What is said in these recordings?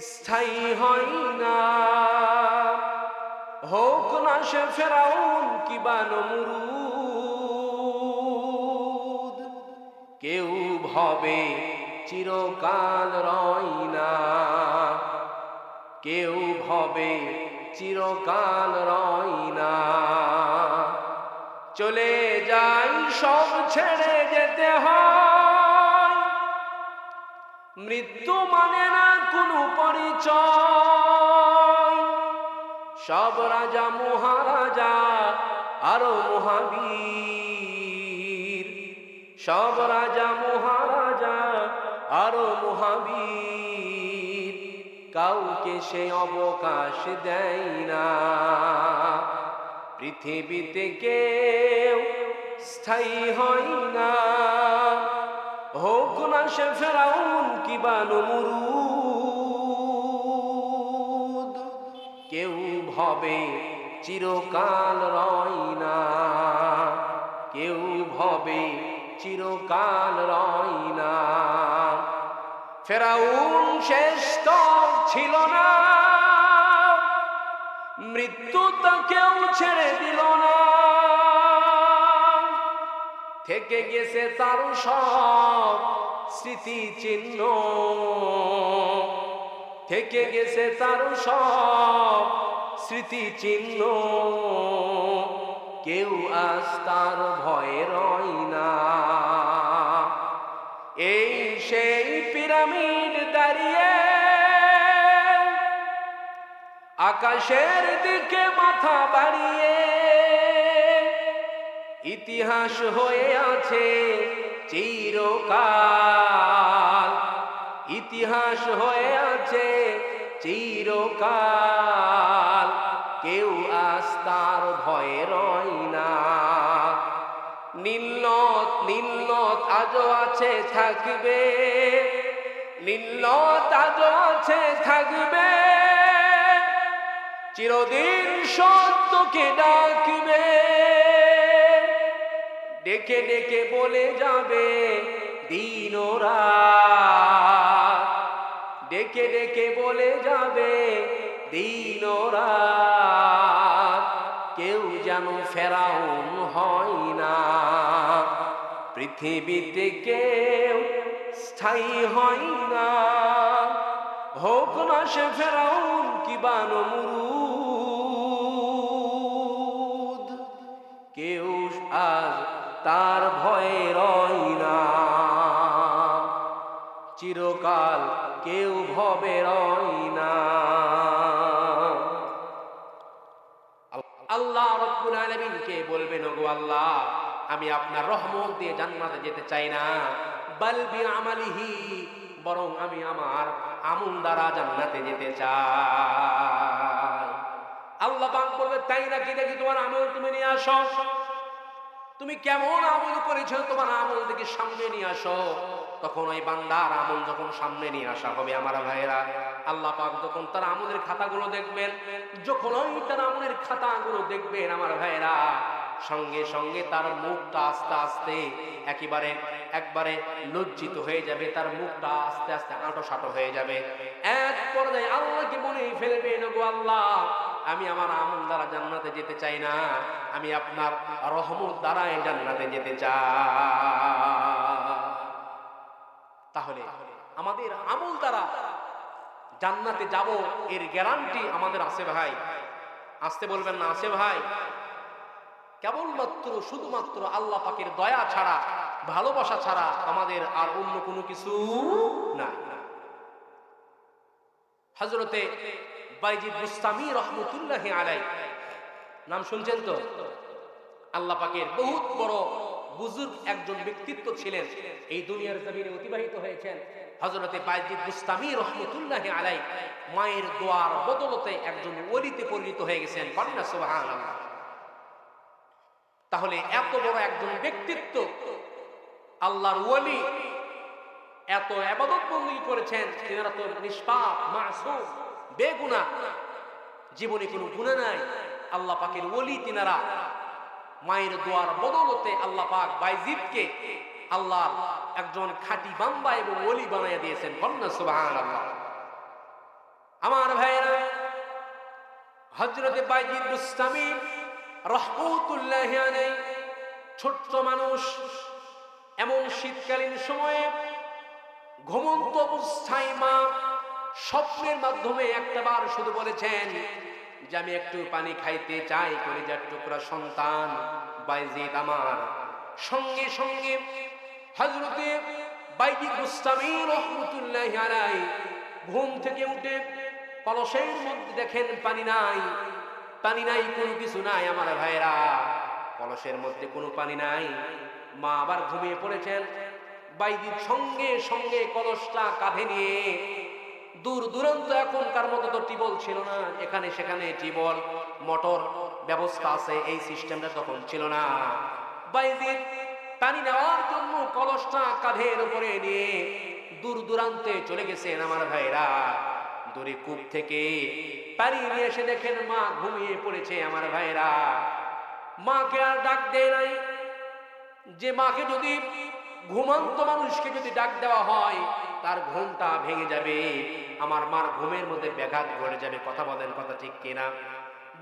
স্থায়ী হয় না। হোক না সে ফেরাউন কিবা নমরুদ, কেউ ভবে চিরকাল রয় না। কেউ ভবে চিরকাল রয় না। চলে যাই সব ছেড়ে যেতে হয়। মৃত্যু মানে না পরিচয় সব রাজা, মহারাজা, আরও মহাবীর। সব রাজা, মহারাজা, আরও মহাবীর। কাউকে সে অবকাশ দেয় না। পৃথিবীতে কেউ স্থায়ী হয় না। হোক না সে ফেরাউন কিবা নমরুদ ভবে চিরকাল রয় না। কেউ ভবে, চিরকাল রয় না। ফেরাউন শেষ ছিল না। মৃত্যু তো কেউ ছেড়ে দিল না। থেকে গেছে তার সব স্মৃতি চিহ্ন। থেকে গেছে তার সব স্মৃতি চিহ্ন। কেউ আজ তার ভয়ে রয় না। এই সেই পিরামিড দাঁড়িয়ে আকাশের দিকে মাথা বাড়িয়ে ইতিহাস হয়ে আছে চিরকাল। ইতিহাস হয়ে আছে চিরকাল। কেউ আস্তার তার ভয়ে রয় না। নীলত নীলত আজও আছে, থাকবে। নীলত আজও আছে, থাকবে। চিরদিন সত্যকে ডাকবে। ডেকে ডেকে বলে যাবে দিন ও ডেকে ডেকে বলে যাবে দিন কেউ যেন ফেরাউন হয় না। পৃথিবীতে কেউ স্থায়ী হয় না। হোক না সে ফেরাউন কিবা নমরুদ কেউ আল্লাহ আমি আপনার রহমত দিয়ে জান্নাতে যেতে চাই না। বালবি আমালিহি বরং আমি আমার আমল দ্বারা জান্নাতে যেতে চাই। আল্লাহ পাক বলবে, তাই নাকি দেখি তোমার আমল তুমি নিয়ে আসো? তুমি কেমন আমল করেছ তোমার আমল দেখি সামনে নিয়ে আসো। তখন ওই বান্দার আমল যখন সামনে নিয়ে আসা হবে আমার ভাইয়েরা, আল্লাহ পাক যখন তার আমলের খাতাগুলো দেখবেন, যখন ওই তার আমলের খাতাগুলো দেখবেন আমার ভাইয়েরা সঙ্গে সঙ্গে তার মুখটা আস্তে আস্তে একেবারে, একবারে লজ্জিত হয়ে যাবে। তার মুখটা আস্তে আস্তে আঁটো সাঁটো হয়ে যাবে। এক পর্যায়ে আল্লাহকে মনে ফেলবে নগো আল্লাহ, আমি আমার আমল দ্বারা জান্নাতে যেতে চাই না। আমি আপনার রহমত দ্বারা এই জান্নাতে যেতে চাই। তাহলে আমাদের আমল দ্বারা জান্নাতে যাব, এর গ্যারান্টি আমাদের আছে ভাই। আসতে বলবেন না, আছে ভাই? কেবলমাত্র, শুধুমাত্র আল্লাহ পাকের দয়া ছাড়া, ভালোবাসা ছাড়া আমাদের আর অন্য কোনো কিছু নাই। হজরতে বাইজিদ মুস্তামি রহমতুল্লাহ আলাই নাম শুনছেন তো? আল্লাহ পাকের বহুত বড় বুজুর্গ একজন ব্যক্তিত্ব ছিলেন। এই দুনিয়ার জমিনে অতিবাহিত হয়েছেন হজরতে বাইজিদ বুস্তামি রহমতুল্লাহ আলাই মায়ের দোয়ার বদলতে একজন ওলিতে পরিণত হয়ে গেছেন। কন্যা সুবাহান তাহলে এত বড় একজন ব্যক্তিত্ব আল্লাহর ওলি এত আবাদত বন্দী করেছেন তিনারা তো নিষ্পাপ, মাসুম, বেগুনা, জীবনে কোনো গুণা নাই, আল্লাহ পাকের ওলি তিনারা মায়ের দোয়ার বদলতে আল্লাহ পাক বাইজিদকে আল্লাহ একজন খাঁটি বাম্বা এবং ওলি বানাইয়া দিয়েছেন। কন্যা সুবাহান আল্লাহ আমার ভাইয়েরা হজরতে বাইজিদ মুস্তামি রহমতুল্লাহ ছোট্ট মানুষ, এমন শীতকালীন সময়ে ঘুমন্ত অবস্থায় মা স্বপ্নের মাধ্যমে একটা বার শুধু বলেছেন যে আমি একটু পানি খাইতে চাই, কলিজার টুকরা সন্তান, বাইজিদ আমার। সঙ্গে সঙ্গে হজরতে বাইজিদ মুস্তামি রহমতুল্লাহ ঘুম থেকে উঠে কলসের মধ্যে দেখেন পানি নাই। পানি নাই, কোনো কিছু নাই আমার ভাইরা কলসের মধ্যে কোনো পানি নাই। মা আবার ঘুমিয়ে পড়েছেন। বাইদির সঙ্গে সঙ্গে কলসটা কাঁধে নিয়ে দূর দূরান্ত এখনকার মতো তো টিবল ছিল না, এখানে সেখানে টিবল, মোটর ব্যবস্থা আছে, এই সিস্টেমটা তখন ছিল না। বাইদির পানি নেওয়ার জন্য কলসটা কাঁধের উপরে নিয়ে দূর দূরান্তে চলে গেছেন আমার ভাইরা দূরে কূপ থেকে পানি নিয়ে এসে দেখেন মা ঘুমিয়ে পড়েছে আমার ভাইরা মাকে আর ডাক দেয় নাই। যে মাকে যদি ঘুমন্ত মানুষকে যদি ডাক দেওয়া হয়, তার ঘুমটা ভেঙে যাবে। আমার মার ঘুমের মধ্যে ব্যাঘাত ঘটে যাবে। কথা বলেন, কথা ঠিক কিনা?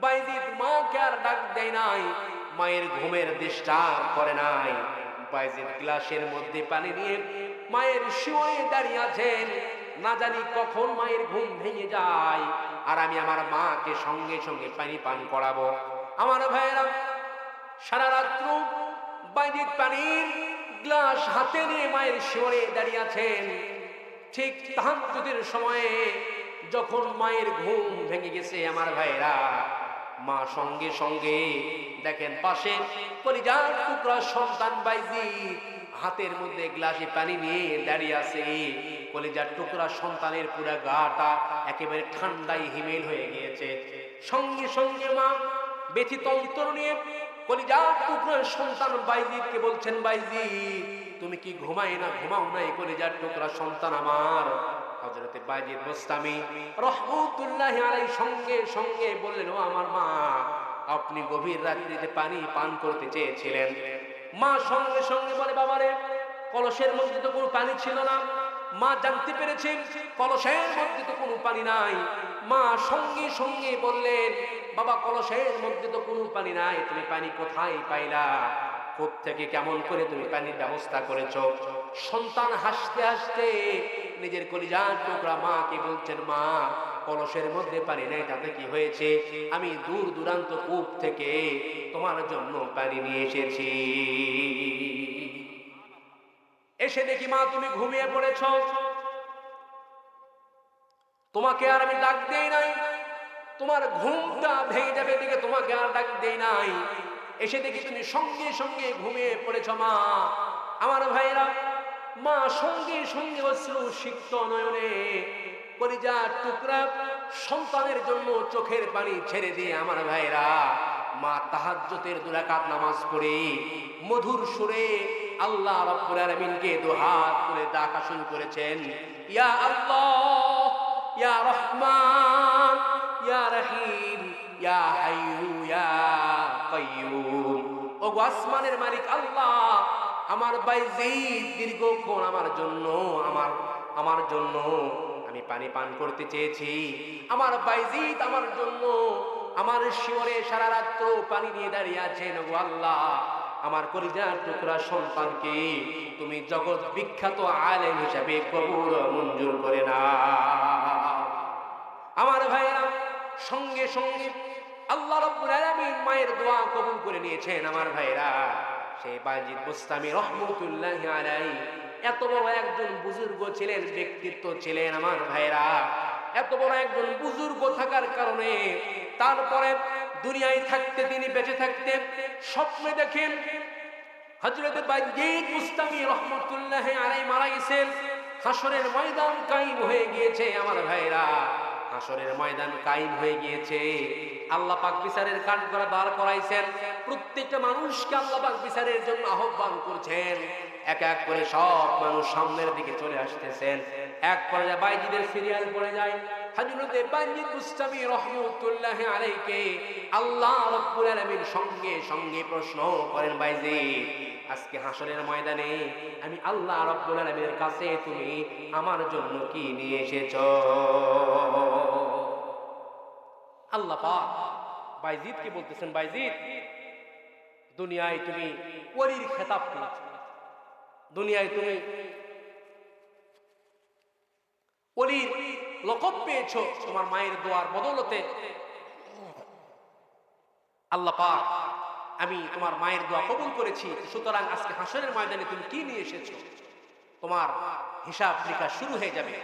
বাইজিদ মাকে আর ডাক দেয় নাই। মায়ের ঘুমের ডিস্টার্ব করে নাই। বাইজিদ গ্লাসের মধ্যে পানি নিয়ে মায়ের শুয়ে দাঁড়িয়ে আছেন। না জানি কখন মায়ের ঘুম ভেঙে যায়। আর আমি আমার মাকে সঙ্গে সঙ্গে পানি পান করাবো। আমার ভাইয়েরা সারা রাত্র বাইজিদ পানির গ্লাস হাতে নিয়ে মায়ের শিওরে দাঁড়িয়ে আছেন। ঠিক তাহাজ্জুদের সময়ে যখন মায়ের ঘুম ভেঙে গেছে, আমার ভাইরা মা সঙ্গে সঙ্গে দেখেন পাশে পরিজার টুকরা সন্তান বাইজি হাতের মধ্যে গ্লাসে পানি নিয়ে দাঁড়িয়ে আছে। কলিজার টুকরা সন্তানের পুরা গাটা একেবারে ঠান্ডায় হিমেল হয়ে গিয়েছে। সঙ্গে সঙ্গে মা, ব্যথিত অন্তর নিয়ে কলিজার টুকরা সন্তান বাইজিদকে বলছেন বাইজি তুমি কি ঘুমাই না, ঘুমাও না এই কলিজার টুকরা সন্তান আমার? হজরতে বাইজিদ মোস্তামি রহমতুল্লাহ আলাই সঙ্গে সঙ্গে বললেন, ও আমার মা, আপনি গভীর রাত্রিতে পানি পান করতে চেয়েছিলেন। মা সঙ্গে সঙ্গে বলে, বাবারে, কলসের মধ্যে তো কোনো পানি ছিল না। মা জানতে পেরেছেন কলসের মধ্যে তো কোনো পানি নাই। মা সঙ্গে সঙ্গে বললেন, বাবা, কলসের মধ্যে তো কোনো পানি নাই। তুমি পানি কোথায় পাইলা? থেকে কেমন করে তুমি পানির ব্যবস্থা করেছ? সন্তান হাসতে হাসতে নিজের কলিজার টুকরা মাকে বলছেন, মা কলসের মধ্যে পানি নেই, তাতে কি হয়েছে? আমি দূর দূরান্ত কূপ থেকে তোমার জন্য পানি নিয়ে এসেছি। এসে দেখি মা, তুমি ঘুমিয়ে পড়েছ। তোমাকে আর আমি ডাক দেই নাই। তোমার ঘুমটা ভেঙে যাবে দিকে তোমাকে আর ডাক দেই নাই। এসে দেখি তুমি সঙ্গে সঙ্গে ঘুমিয়ে পড়েছ মা। আমার ভাইরা মা সঙ্গে সঙ্গে অশ্রু সিক্ত নয়নে। পরিজার টুকরা সন্তানের জন্য চোখের পানি ছেড়ে দিয়ে আমার ভাইরা, মা তাহাজ্জতের দুরাকাত নামাজ পড়ে, মধুর সুরে আল্লাহ রাব্বুল আলামিনকে দুহাত করে ডাকা শুরু করেছেন। ইয়া আল্লাহ, ইয়া রহমান, ইয়া রহিম, ইয়া হাইয়ু, ইয়া কাইয়ুম। ও আসমানের মালিক আল্লাহ, আমার বাইজিদ দীর্ঘক্ষণ আমার জন্য, আমার আমার জন্য আমি পানি পান করতে চেয়েছি। আমার বাইজিদ আমার জন্য আমার শিওরে সারা রাত্র পানি নিয়ে দাঁড়িয়ে আছেন গো আল্লাহ। আমার কলিজার টুকরা সন্তানকে তুমি জগৎ বিখ্যাত আলেম হিসাবে কবুল মঞ্জুর করে না আমার ভাইয়েরা, সঙ্গে সঙ্গে আল্লাহ রব্বুল আলামিন মায়ের দোয়া কবুল করে নিয়েছেন। আমার ভাইয়েরা, সেই বাজিদ মুস্তামি রহমতুল্লাহ আলাই এত বড় একজন বুজুর্গ ছিলেন, ব্যক্তিত্ব ছিলেন আমার ভাইরা এত বড় একজন বুজুর্গ থাকার কারণে তারপরে দুনিয়ায় থাকতে, তিনি বেঁচে থাকতে স্বপ্নে দেখেন হজরত বাইজিদ মুস্তামি রহমতুল্লাহ আলাই মারা গেছেন হাসরের ময়দান কায়েম হয়ে গিয়েছে আমার ভাইরা হাসরের ময়দান কায়েম হয়ে গিয়েছে। আল্লাহ পাক বিচারের কাঠ করা দাঁড় করাইছেন। প্রত্যেকটা মানুষকে আল্লাহ পাক বিচারের জন্য আহ্বান করছেন। এক এক করে সব মানুষ সামনের দিকে চলে আসতেছেন। এক পর্যায়ে বাইজিদের সিরিয়াল পড়ে যায়। বাইজিদ আল্লাহ বাইজিদ আমি আল্লাহ কাছে তুমি আমার জন্য কি নিয়ে এসেছ? আল্লাহ পাক বাইজিদকে বলতেছেন, বাইজিদ, দুনিয়ায় তুমি ওলির খেতাব পেয়েছ। দুনিয়ায় তুমি ওলির লকব পেয়েছ, তোমার মায়ের দোয়ার বদৌলতে। আল্লাহ পাক, আমি তোমার মায়ের দোয়া কবুল করেছি। সুতরাং আজকে হাসরের ময়দানে তুমি কি নিয়ে এসেছ? তোমার হিসাব নিকাশ শুরু হয়ে যাবে।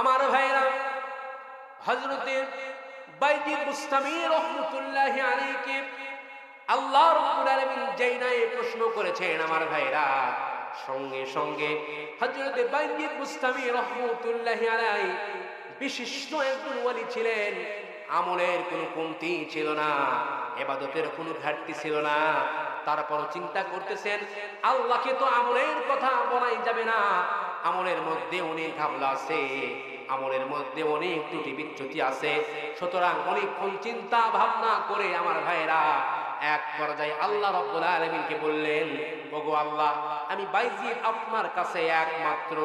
আমার ভাইরা হজরতে বাইজিদ মুস্তামি রহমতুল্লাহ আলাইকে আল্লাহ রাব্বুল আলামিন যেই প্রশ্ন করেছেন আমার ভাইরা সঙ্গে সঙ্গে হযরত বাইজিদ মুস্তামি রহমতুল্লাহ আলাই বিশিষ্ট একজন ওয়ালি ছিলেন। আমলের কোনো কমতি ছিল না, এবাদতের কোনো ঘাটতি ছিল না। তারপর চিন্তা করতেছেন, আল্লাহকে তো আমলের কথা বলাই যাবে না। আমলের মধ্যে অনেক ঘাবলা আছে, আমলের মধ্যে অনেক ত্রুটি বিচ্যুতি আছে। সুতরাং অনেকক্ষণ চিন্তা ভাবনা করে আমার ভাইরা এক পর্যায়ে আল্লাহ রব্বুল আলমিনকে বললেন, ওগো আল্লাহ, আমি বাইজিদ আপনার কাছে একমাত্র,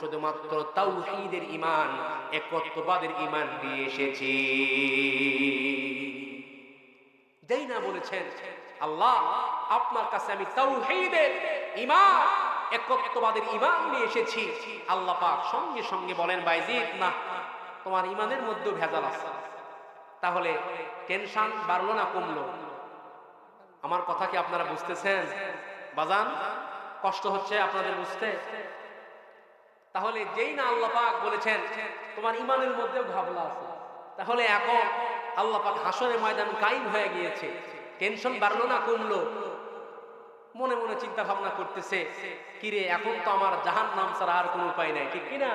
শুধুমাত্র তাওহীদের ইমান একত্ববাদের ইমান দিয়ে এসেছি। যেই না বলেছেন, আল্লাহ, আপনার কাছে আমি তাওহীদের একত্ববাদের নিয়ে এসেছি। আল্লাহ পাক সঙ্গে সঙ্গে বলেন বাইজিদ না, তোমার ইমানের মধ্যেও ভেজাল আছে। তাহলে টেনশন বাড়লো না, কমলো। আমার কথা কি আপনারা বুঝতেছেন? বাজান, কষ্ট হচ্ছে আপনাদের বুঝতে? তাহলে যেই না আল্লাহ পাক বলেছেন, তোমার ইমানের মধ্যেও ঘাবলা আছে। তাহলে এখন আল্লাহ পাক হাসরের ময়দান কায়েম হয়ে গিয়েছে। টেনশন বাড়লো না, কমলো? মনে মনে চিন্তা ভাবনা করতেছে, কিরে, এখন তো আমার জাহান নাম ছাড়া আর কোনো উপায় নাই। ঠিক কিনা?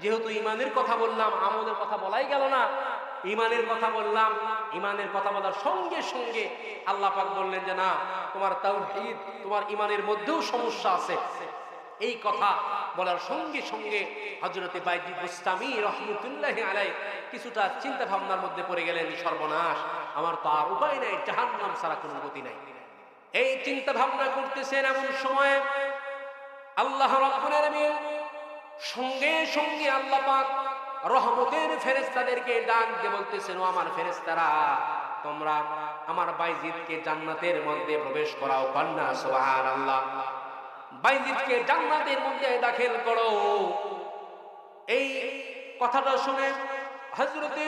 যেহেতু ইমানের কথা বললাম, আমলের কথা বলাই গেল না ইমানের কথা বললাম, ইমানের কথা বলার সঙ্গে সঙ্গে আল্লাহ পাক বললেন যে, না, তোমার তাওহীদ, তোমার ইমানের মধ্যেও সমস্যা আছে। এই কথা বলার সঙ্গে সঙ্গে হজরতে বাইজি বুস্তামি রহমতুল্লাহ আলাই কিছুটা চিন্তা ভাবনার মধ্যে পড়ে গেলেন, সর্বনাশ, আমার তো আর উপায় নাই, জাহান্নাম ছাড়া কোনো গতি নাই। এই চিন্তা ভাবনা করতেছেন এমন সময় আল্লাহ রাব্বুল আলামিন সঙ্গে সঙ্গে আল্লাহ পাক রহমতের ফেরেস্তাদেরকে ডাক দিয়ে বলতেছেন, ও আমার ফেরেশতারা, তোমরা আমার বাইজিদকে জান্নাতের মধ্যে প্রবেশ করাও, কন্যা, সুবহানাল্লাহ। বাইজিদকে জান্নাতের মধ্যে দাখিল করো। এই কথাটা শুনে হযরতে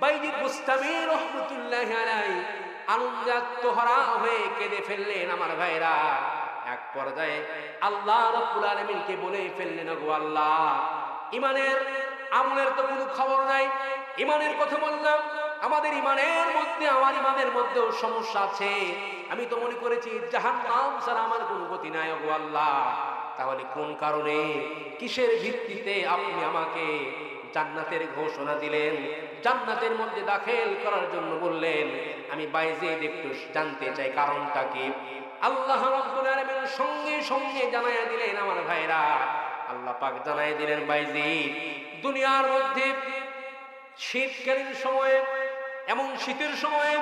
বাইজিদ মুস্তামি রহমতুল্লাহ আলাইহি আনন্দাত্মহারা হয়ে কেঁদে ফেললেন আমার ভাইরা। এক পর্যায়ে আল্লাহ রব্বুল আলামিনকে বলে ফেললেন গো আল্লাহ, ইমানের আমলের তো কোনো খবর নাই। ইমানের কথা বললাম। আমাদের ইমানের মধ্যে, আমার ইমানের মধ্যেও সমস্যা আছে। আমি তো মনে করেছি জাহান্নাম ছাড়া আমার কোনো গতি নাই গো আল্লাহ। তাহলে কোন কারণে, কিসের ভিত্তিতে আপনি আমাকে জান্নাতের ঘোষণা দিলেন? জান্নাতের মধ্যে দাখিল করার জন্য বললেন, আমি বাইজিদ একটু জানতে চাই, কারণটা কি? আল্লাহ রাব্বুল আলামিন সঙ্গে সঙ্গে জানাইয়া দিলেন আমার ভাইরা। আল্লাহ পাক জানায়া দিলেন বাইজিদ দুনিয়ার মধ্যে শীতকালীন সময়ে এমন শীতের সময়ে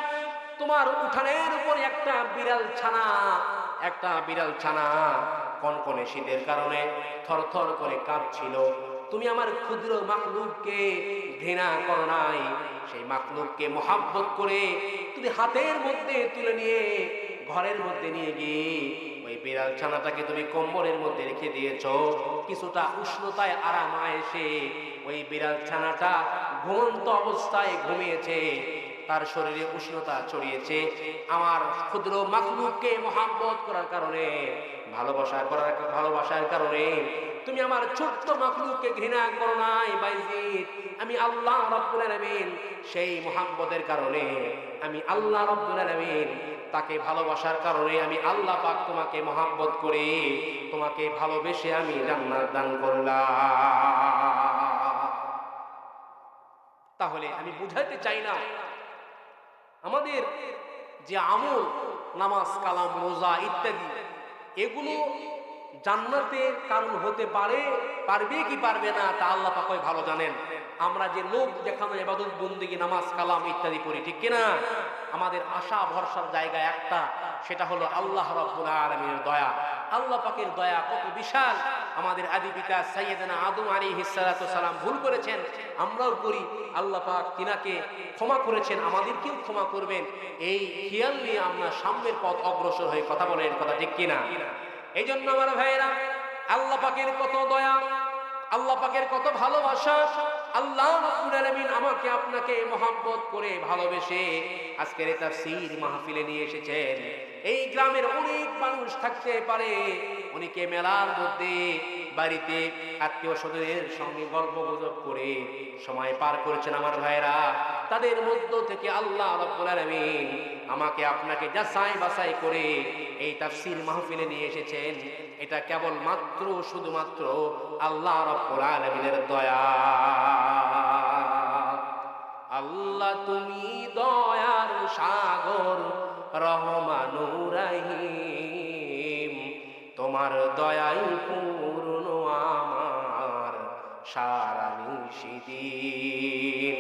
তোমার উঠানের উপর একটা বিড়াল ছানা, একটা বিড়াল ছানা কনকনে শীতের কারণে থরথর করে কাঁপছিল। তুমি আমার ক্ষুদ্র মাকলুককে ঘৃণা করো নাই। সেই মাকলুককে মোহাব্বত করে তুমি হাতের মধ্যে তুলে নিয়ে, ঘরের মধ্যে নিয়ে গিয়ে ওই বিড়াল ছানাটাকে তুমি কম্বলের মধ্যে রেখে দিয়েছ। কিছুটা উষ্ণতায় আরাম এসে ওই বিড়াল ছানাটা ঘুমন্ত অবস্থায় ঘুমিয়েছে। তার শরীরে উষ্ণতা ছড়িয়েছে। আমার ক্ষুদ্র মাকলুককে মোহাব্বত করার কারণে, ভালোবাসা করার ভালোবাসার কারণে তুমি আমার ছোট্ট মাকলুককে ঘৃণা করো নাই, বাইজিদ। আমি আল্লাহ রব্বুল আলামিন সেই মোহাব্বতের কারণে, আমি আল্লাহ রব্বুল আলামিন তাকে ভালোবাসার কারণে আমি আল্লাহ পাক তোমাকে মহাব্বত করে, তোমাকে ভালোবেসে আমি জান্নাত দান করলাম। তাহলে আমি বুঝাইতে চাই না। আমাদের যে আমল, নামাজ, কালাম, রোজা ইত্যাদি, এগুলো জান্নাতের কারণ হতে পারে, পারবে কি পারবে না তা আল্লাহ পাকই ভালো জানেন। আমরা যে লোক দেখানো এবাদত বন্দিগি, নামাজ, কালাম ইত্যাদি করি ঠিক কিনা? আমাদের আশা ভরসার জায়গা একটা, সেটা হলো আল্লাহ রব্বুল আলমীর দয়া। আল্লাহ পাকের দয়া কত বিশাল। আমাদের আদি পিতা সাইয়েদনা আদম আলী সালাম ভুল করেছেন, আমরাও করি। আল্লাহ পাক তিনাকে ক্ষমা করেছেন, আমাদেরকেও ক্ষমা করবেন। এই খেয়াল নিয়ে আমরা সামনের পথ অগ্রসর হয়ে কথা বলেন কথা, ঠিক কিনা? এই জন্য আমার ভাইয়েরা, আল্লাহ পাকের কত দয়া, আল্লাহ পাকের কত ভালোবাসা আল্লাহ রাব্বুল আলামিন আমাকে আপনাকে মহাব্বত করে ভালোবেসে আজকের তাফসীর মাহফিলে নিয়ে এসেছেন। এই গ্রামের অনেক মানুষ থাকতে পারে, অনেকে মেলার মধ্যে বাড়িতে আত্মীয় স্বজনের সঙ্গে গল্প গুজব করে সময় পার করেছেন আমার ভাইরা তাদের মধ্য থেকে আল্লাহ রাব্বুল আলামিন আমাকে আপনাকে যাচাই বাছাই করে এই তাফসীর মাহফিলে নিয়ে এসেছেন। এটা কেবল মাত্র শুধুমাত্র আল্লাহ রাব্বুল আলামিনের দয়া। আল্লাহ তুমি দয়ার সাগর রহমানুর রহিম। তোমার দয়াই পূর্ণ আমার সারা নিশিদিন।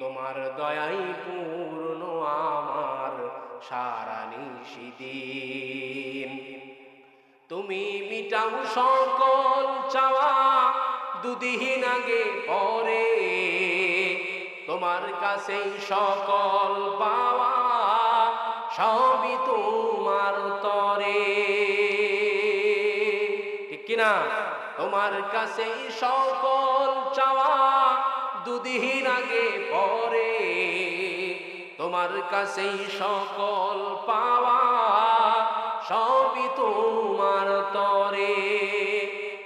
তোমার দয়াই পূর্ণ আমার সারা নিশিদিন। তুমি মিটাও সকল চাওয়া দুদিন আগে পরে। তোমার কাছেই সকল পাওয়া সবই তোমার তরে। ঠিক কিনা? তোমার কাছেই সকল চাওয়া দুদিন আগে পরে। তোমার কাছেই সকল পাওয়া সবই তোমার তরে।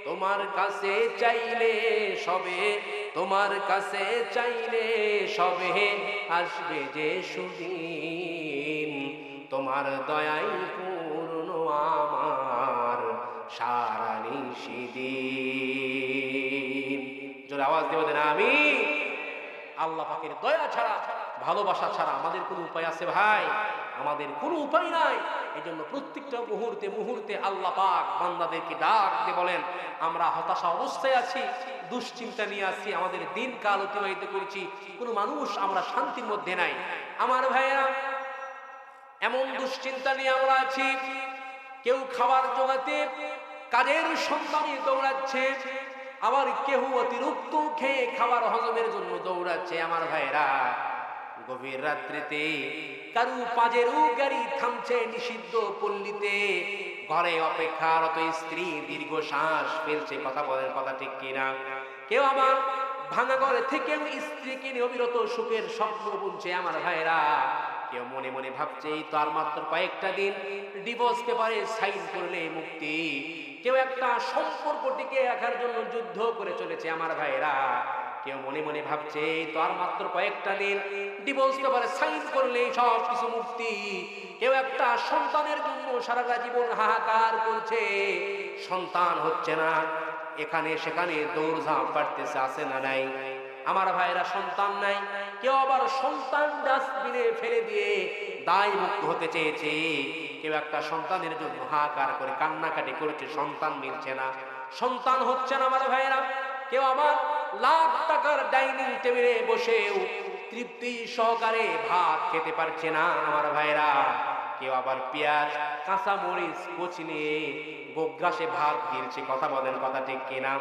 তোমার কাছে চাইলে সবে, তোমার কাছে চাইলে সবে আসবে যে সুদিন। তোমার দয়াই পূর্ণ আমার সারা নিশিদিন জোরে আওয়াজ দেব দেন আমি আল্লাহ পাকের দয়া ছাড়া, ভালোবাসা ছাড়া আমাদের কোনো উপায় আছে ভাই? আমাদের কোনো উপায় নাই। এই জন্য প্রত্যেকটা মুহূর্তে মুহূর্তে আল্লাহ পাক বান্দাদেরকে ডাক দিয়ে বলেন, আমরা হতাশা অবস্থায় আছি, দুশ্চিন্তা নিয়ে আছি, আমাদের দিন কাল অতিবাহিত করছি, কোনো মানুষ আমরা শান্তির মধ্যে নাই। আমার ভাইয়েরা, এমন দুশ্চিন্তা নিয়ে আমরা আছি, কেউ খাবার জোগাতে, কাজের সন্ধানে দৌড়াচ্ছে, আবার কেউ অতিরিক্ত খেয়ে খাবার হজমের জন্য দৌড়াচ্ছে। আমার ভাইরা গভীর রাত্রিতে কারু পাজেরও গাড়ি থামছে নিষিদ্ধ পল্লীতে। ঘরে অপেক্ষারত স্ত্রী দীর্ঘ শ্বাস ফেলছে, কথা বলেন কথা ঠিক কিনা? কেউ আমার ভাঙা ঘরে থেকেও স্ত্রীকে নিয়ে অবিরত সুখের স্বপ্ন বুনছে আমার ভাইরা কেউ মনে মনে ভাবছে, এই তো আর মাত্র কয়েকটা দিন ডিভোর্স পেপারে সাইন করলে মুক্তি। কেউ একটা সম্পর্ক টিকে রাখার জন্য যুদ্ধ করে চলেছে আমার ভাইরা কেউ মনে মনে ভাবছে, তো আর মাত্র কয়েকটা দিন ডিভোর্স পেপারে সাইন করলে সব কিছু মুক্তি। কেউ একটা সন্তানের জন্য সারাটা জীবন হাহাকার করছে। সন্তান হচ্ছে না। এখানে সেখানে দৌড়ঝাঁপ বাড়তেছে আসে না নাই? আমার ভাইরা সন্তান নাই। কেউ আবার সন্তান ডাস্টবিনে ফেলে দিয়ে দায় মুক্ত হতে চেয়েছে। কেউ একটা সন্তানের জন্য হাহাকার করে, কান্নাকাটি করেছে, সন্তান মিলছে না। সন্তান হচ্ছে না, আমার ভাইরা কেউ আমার লাখ টাকার ডাইনিং টেবিলে বসেও তৃপ্তি সহকারে ভাত খেতে পারছে না আমার ভাইরা। কেউ আবার পেঁয়াজ কাঁচা মরিচ কচি নিয়ে গোগ্রাসে ভাত গিলছে, কথা বলেন কথা ঠিক কিনা?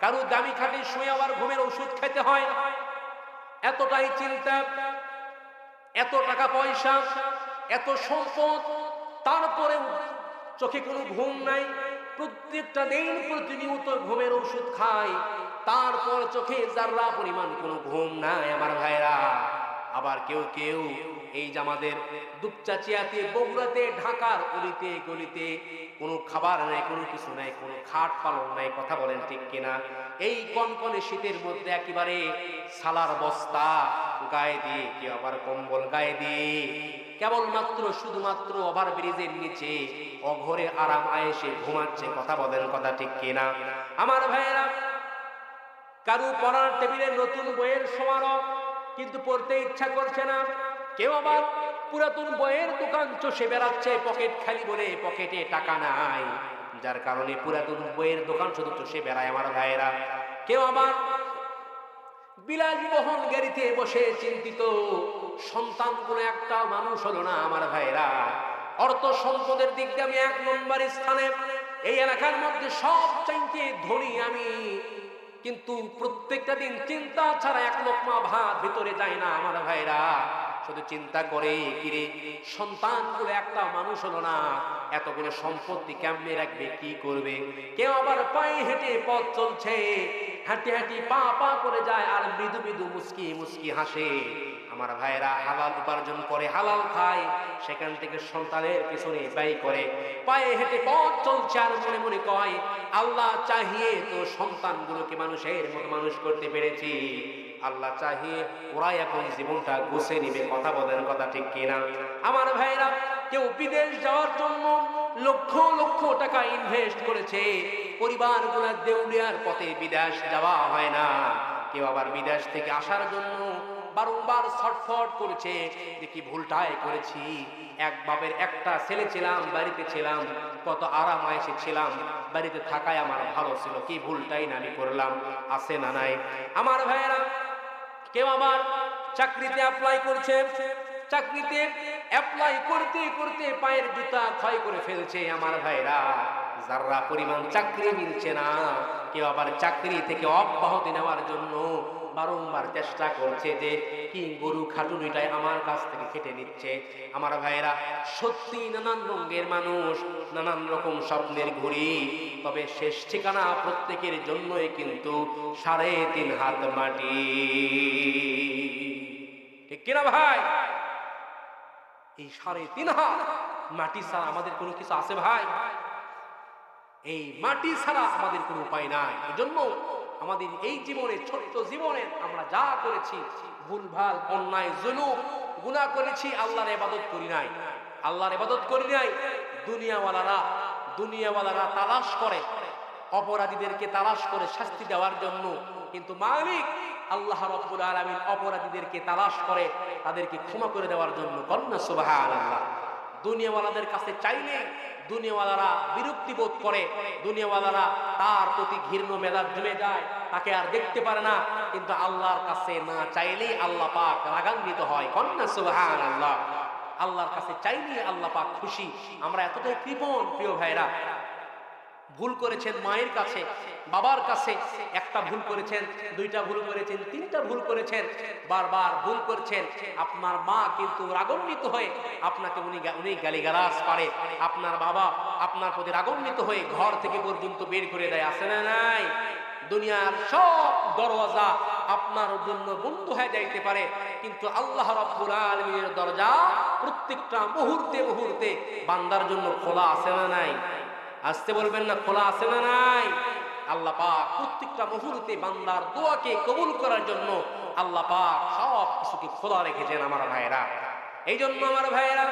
কারও দামি খাটে শুয়ে আবার ঘুমের ওষুধ খেতে হয়? এতটাই চিন্তা, এত টাকা পয়সা, এত সম্পদ তারপরে চোখে কোনো ঘুম নাই। প্রত্যেকটা দিন প্রতিনিয়ত ঘুমের ওষুধ খায়। তারপর চোখে যার্রা পরিমাণ কোনো ঘুম নাই আমার ভাইরা। আবার কেউ কেউ এই যে আমাদের দুপচাচিয়াতে, বগুড়াতে, ঢাকার অলিতে, গলিতে কোনো খাবার নাই, কোনো কিছু নাই, কোনো খাট পালন নাই, কথা বলেন ঠিক কিনা? এই কনকনে শীতের মধ্যে একেবারে সালার বস্তা গায়ে দিয়ে কেউ আবার কম্বল গায়ে দিয়ে, কেবলমাত্র, শুধুমাত্র ওভার ব্রিজের নিচে অঘরে আরাম আয়েসে ঘুমাচ্ছে, কথা বলেন কথা ঠিক কিনা? আমার ভাইয়েরা কারু পড়ার টেবিলে নতুন বইয়ের সমারোহ, কিন্তু পড়তে ইচ্ছা করছে না। কেউ আবার পুরাতন বইয়ের দোকান চষে বেড়াচ্ছে, পকেট খালি বলে পকেটে টাকা নাই। যার কারণে পুরাতন বইয়ের দোকান শুধু চষে বেড়ায় আমার ভাইয়েরা। কেউ আবার বিলাসবহন গাড়িতে বসে চিন্তিত, সন্তান কোনো একটা মানুষ হলো না আমার ভাইরা অর্থ সম্পদের দিক দিয়ে আমি এক নম্বর স্থানে। এই এলাকার মধ্যে সব চাইতে ধনী আমি। কিন্তু প্রত্যেকটা দিন চিন্তা ছাড়া এক লোকমা ভাত ভিতরে যায় না, আমার ভাইরা। শুধু চিন্তা করে কিরে সন্তানগুলো একটা মানুষ হলো না। এতগুলো সম্পত্তি কেমনে রাখবে, কি করবে? কেউ আবার পায়ে হেঁটে পথ চলছে। হাঁটি হাঁটি পা পা করে যায় আর মৃদু মৃদু মুস্কি মুস্কি হাসে। আমার ভাইরা হালাল উপার্জন করে, হালাল খায়, সেখান থেকে সন্তানের পিছনে ব্যয় করে। পায়ে হেঁটে পথ চলছে আর মনে মনে কয়, আল্লাহ চাহিয়ে তো সন্তানগুলোকে মানুষের মতো মানুষ করতে পেরেছি। আল্লাহ চাহিয়ে ওরাই এখন জীবনটা গুছে নিবে, কথা বলেন কথা ঠিক কিনা? আমার ভাইরা কেউ বিদেশ যাওয়ার জন্য লক্ষ লক্ষ টাকা ইনভেস্ট করেছে, পরিবারগুলো দেউলিয়ার পথে বিদেশ যাওয়া হয় না। কেউ আবার বিদেশ থেকে আসার জন্য বারংবার ছটফট করেছে। কি ভুলটাই করেছি। এক বাপের একটা ছেলে ছিলাম, বাড়িতে ছিলাম, কত আরাম আয়েসে ছিলাম। বাড়িতে থাকায় আমার ভালো ছিল, কি ভুলটাই না আমি করলাম, আছে না নাই। আমার ভাইয়েরা, কেউ আবার চাকরিতে অ্যাপ্লাই করছে? চাকরিতে অ্যাপ্লাই করতে করতে পায়ের জুতা ক্ষয় করে ফেলছে আমার ভাইরা যারা পরিমাণ চাকরি মিলছে না, কেউ আবার চাকরি থেকে অব্যাহতি নেওয়ার জন্য বারংবার চেষ্টা করছে যে কি গরু খাটুনিটাই আমার কাছ থেকে কেটে নিচ্ছে। আমার ভাইয়েরা, সত্যি নানান রঙের মানুষ, নানান রকম স্বপ্নের ঘুরি তবে শেষ ঠিকানা প্রত্যেকের জন্যই কিন্তু সাড়ে তিন হাত মাটি। ঠিক কিনা ভাই? এই সাড়ে তিন হাত মাটি ছাড়া আমাদের কোনো কিছু আছে ভাই? এই মাটি ছাড়া আমাদের কোনো উপায় নাই। এজন্য আমাদের এই জীবনে ছোট্ট জীবনে আমরা যা করেছি, ভুলভাল, অন্যায়, জুলুম, গুনাহ করেছি, আল্লাহর ইবাদত করি নাই। আল্লাহর ইবাদত করি নাই, দুনিয়াওয়ালারা দুনিয়াওয়ালারা তালাশ করে, অপরাধীদেরকে তালাশ করে শাস্তি দেওয়ার জন্য। কিন্তু মালিক আল্লাহ রব্বুল আলামিন অপরাধীদেরকে তালাশ করে, তাদেরকে ক্ষমা করে দেওয়ার জন্য। কন্যা সুবহানাল্লাহ। দুনিয়াওয়ালাদের কাছে চাইলে দুনিয়াওয়ালারা বিরক্তি বোধ করে। দুনিয়াওয়ালারা তার প্রতি ঘৃণ্য মেজাজ জমে যায়। তাকে আর দেখতে পারে না। কিন্তু আল্লাহর কাছে না চাইলেই আল্লাহ পাক রাগান্বিত হয়। কন্যা সুবহান আল্লাহ আল্লাহর কাছে চাইলেই আল্লাহ পাক খুশি। আমরা এতটাই কৃপণ, প্রিয় ভাইরা ভুল করেছেন মায়ের কাছে, বাবার কাছে। একটা ভুল করেছেন, দুইটা ভুল করেছেন, তিনটা ভুল করেছেন, বারবার ভুল করছেন। আপনার মা কিন্তু রাগান্বিত হয়ে আপনাকে উনি উনি গালিগালাজ পারে আপনার বাবা আপনার প্রতি রাগান্বিত হয়ে ঘর থেকে পর্যন্ত বের করে দেয় আসে না নাই? দুনিয়ার সব দরওয়াজা আপনার জন্য বন্ধ হয়ে যাইতে পারে। কিন্তু আল্লাহ রাব্বুল আলামিনের দরজা প্রত্যেকটা মুহূর্তে মুহূর্তে বান্দার জন্য খোলা, আছে না নাই? আসতে বলবেন না, খোলা আছে না নাই? আল্লাহ পাক প্রত্যেকটা মুহূর্তে বান্দার দোয়াকে কবুল করার জন্য আল্লাহ পাক সব কিছুকে খোলা রেখেছেন আমার ভাইয়েরা। এই জন্য আমার ভাইয়েরা